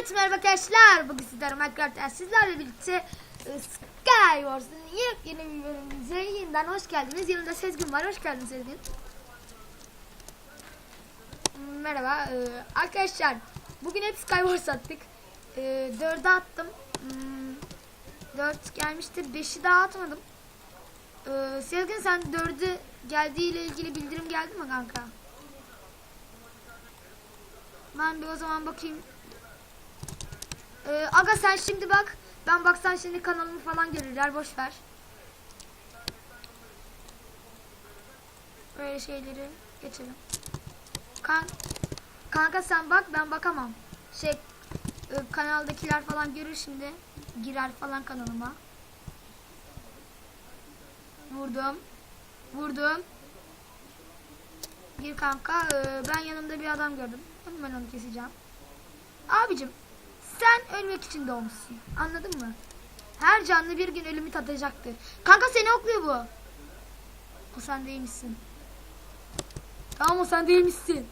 Evet merhaba arkadaşlar. Bugün sizlerle Minecraft'ta sizlerle birlikte e, Skywars'ın yepyeni bir bölümümüze yeniden hoş geldiniz. Yanımda Sezgin var. Hoş geldin Sezgin. Merhaba. e, arkadaşlar bugün hep Skywars attık. E, 4'e attım. Hmm, 4 gelmişti. 5'i daha atmadım. E, Sezgin sen 4'ü geldiğiyle ilgili bildirim geldi mi kanka? Ben bir o zaman bakayım. Ee, aga sen şimdi bak. Ben baksan şimdi kanalımı falan görürler. Boş ver. Böyle şeyleri geçelim. Kan Kanka sen bak ben bakamam. Şey e, kanaldakiler falan görür şimdi. Girer falan kanalıma. Vurdum. Vurdum. Gir kanka. Ee, ben yanımda bir adam gördüm. Hemen onu keseceğim. Abicim sen ölmek için doğmuşsun. Anladın mı? Her canlı bir gün ölümü tadacaktır. Kanka seni okluyor bu. O sen değilmişsin. Tamam o sen değilmişsin.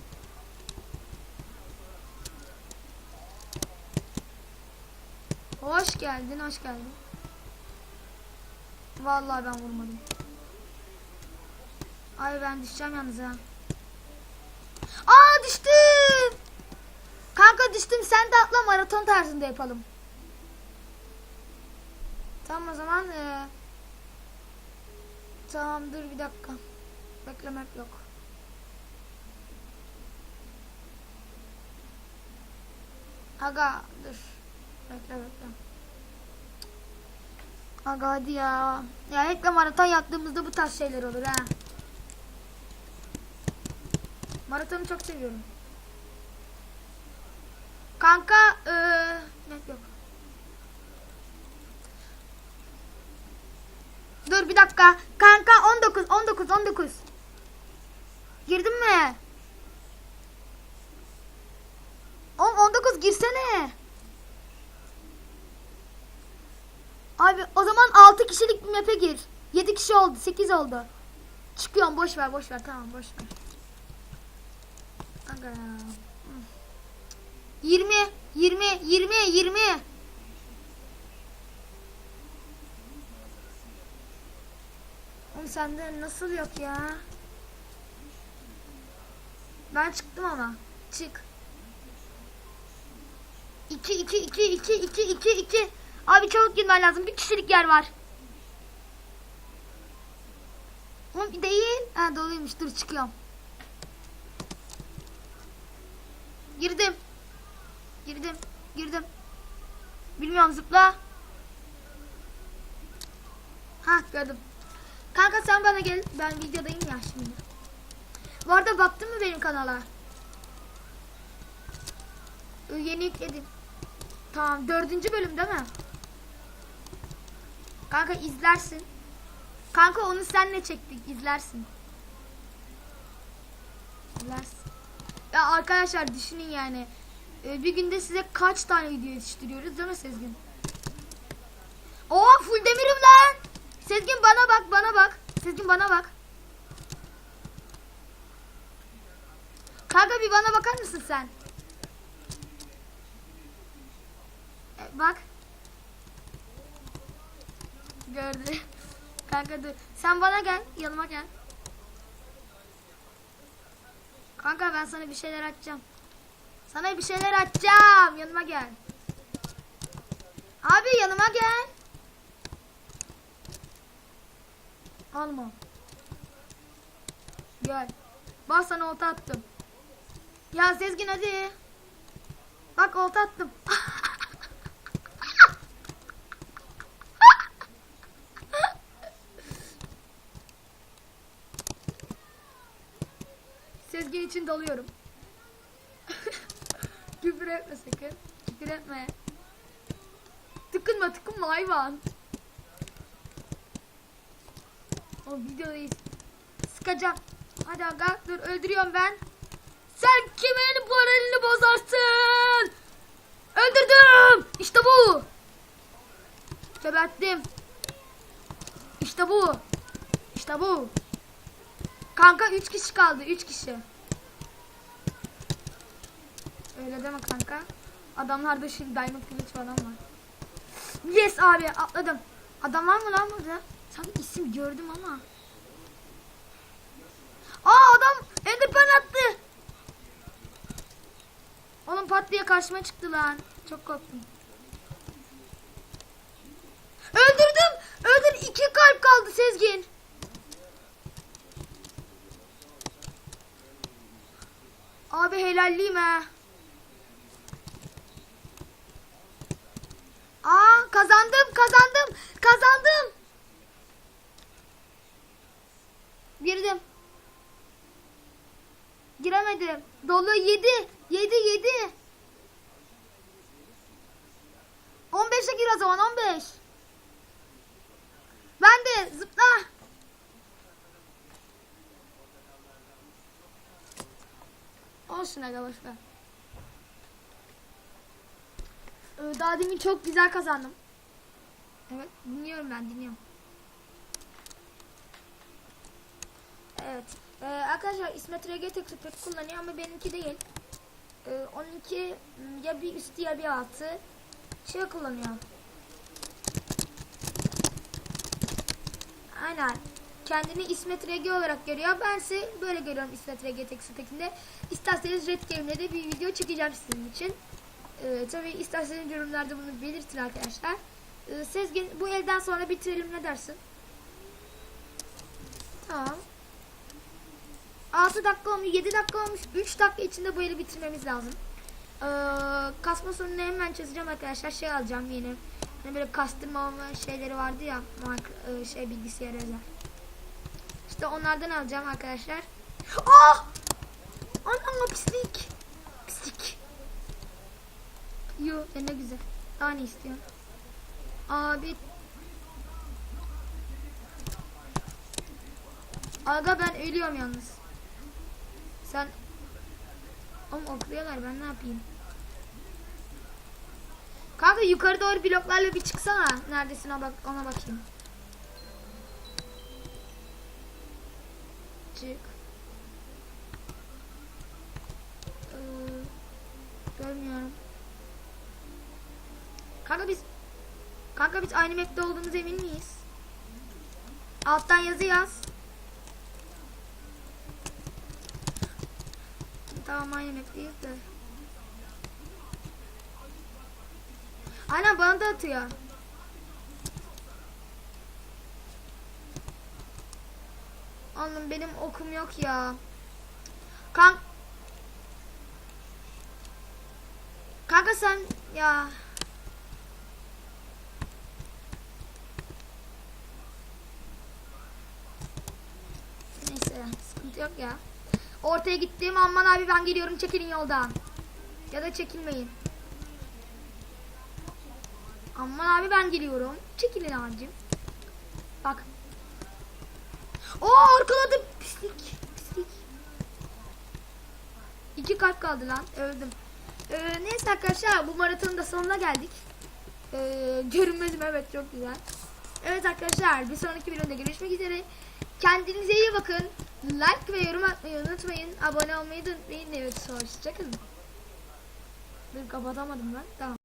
Hoş geldin, hoş geldin. Vallahi ben vurmadım. Ay ben düşeceğim yalnız ha. Aa düştüm. Kanka düştüm sen de atla maraton tarzında yapalım. Tamam o zaman ee, Tamam dur bir dakika. Beklemek yok. Aga dur. Bekle bekle. Aga hadi ya. Ya de maraton yaptığımızda bu tarz şeyler olur ha. Maratonu çok seviyorum. Kanka net yok. Dur bir dakika. Kanka 19 19 19. Girdin mi? Oğlum 19 girsene. Abi o zaman 6 kişilik bir map'e gir. 7 kişi oldu, 8 oldu. Çıkıyorum boş ver, boş ver. Tamam, boş ver. Aga. 20 20 20 20 Oğlum sende nasıl yok ya? Ben çıktım ama. Çık. 2 2 2 2 2 2 2 Abi çabuk girmen lazım. Bir kişilik yer var. Oğlum değil. Ha doluymuş. Dur çıkıyorum. Girdim. Girdim. Girdim. Bilmiyorum zıpla. Ha gördüm. Kanka sen bana gel. Ben videodayım ya şimdi. Bu arada baktın mı benim kanala? Yeni yükledim. Tamam dördüncü bölüm değil mi? Kanka izlersin. Kanka onu senle çektik izlersin. İzlersin. Ya arkadaşlar düşünün yani. Ee, bir günde size kaç tane video yetiştiriyoruz değil mi Sezgin? Oo full demirim lan. Sezgin bana bak bana bak. Sezgin bana bak. Kanka bir bana bakar mısın sen? E, bak. Gördü. Kanka dur. Sen bana gel. Yanıma gel. Kanka ben sana bir şeyler açacağım. Sana bir şeyler açacağım. Yanıma gel. Abi yanıma gel. Alma. Gel. Bak sana olta attım. Ya Sezgin hadi. Bak olta attım. Sezgin için dalıyorum. Küfür etme sakın. Küfür etme. Tıkınma tıkınma hayvan. O videoyu sıkacağım. Hadi aga dur öldürüyorum ben. Sen kimin moralini bozarsın? Öldürdüm. İşte bu. Geberttim. İşte bu. İşte bu. Kanka 3 kişi kaldı 3 kişi. Öyle deme kanka. Adamlarda şimdi diamond kılıç falan var. Yes abi atladım. Adam var mı lan burada? Sanki isim gördüm ama. Aa adam enderpearl attı. Oğlum pat diye karşıma çıktı lan. Çok korktum. Öldürdüm. Öldür iki kalp kaldı Sezgin. Abi helalliyim ha. Aa kazandım kazandım kazandım. Girdim. Giremedim. Dolu 7. 7 7. 15'e gir o zaman 15. Ben de zıpla. Olsun aga boşver. Ee, Daha demin çok güzel kazandım. Evet dinliyorum ben dinliyorum. Evet. Ee, arkadaşlar İsmet RG tekstür kullanıyor ama benimki değil. Ee, onunki ya bir üstü ya bir altı şey kullanıyor. Aynen. Kendini İsmet RG olarak görüyor. Bense böyle görüyorum İsmet RG tekstürtekinde. İsterseniz Red Game'de de bir video çekeceğim sizin için. Ee, tabii isterseniz yorumlarda bunu belirtin arkadaşlar. Ee, Sezgin bu elden sonra bitirelim ne dersin? Tamam. 6 dakika olmuş, 7 dakika olmuş. 3 dakika içinde bu eli bitirmemiz lazım. Ee, kasma sorununu hemen çözeceğim arkadaşlar. Şey alacağım yeni. Hani böyle kastırma şeyleri vardı ya. Minecraft- e, şey bilgisayar özel. İşte onlardan alacağım arkadaşlar. Ah! Anam pislik. Pislik. Yo ne güzel. Daha ne istiyorsun? Abi. Aga ben ölüyorum yalnız. Sen Oğlum okluyorlar ben ne yapayım? Kanka yukarı doğru bloklarla bir çıksana. Neredesin ona bak ona bakayım. Çık. Ee, görmüyorum. Kanka biz Kanka biz aynı map'te olduğumuz emin miyiz? Alttan yazı yaz. Tamam aynı map'teyiz de. Aynen bana da atıyor. Oğlum benim okum yok ya. Kank Kanka sen ya Neyse sıkıntı yok ya. Ortaya gittiğim aman abi ben geliyorum çekilin yoldan. Ya da çekilmeyin. Aman abi ben geliyorum. Çekilin abicim. Bak. Oo arkaladım. Pislik. Pislik. İki kalp kaldı lan. Öldüm. Ee, neyse arkadaşlar bu maratonun da sonuna geldik. Ee, görünmezim evet çok güzel. Evet arkadaşlar bir sonraki videoda görüşmek üzere. Kendinize iyi bakın. Like ve yorum atmayı unutmayın. Abone olmayı da unutmayın. Evet hoşçakalın. Dur kapatamadım ben. Tamam.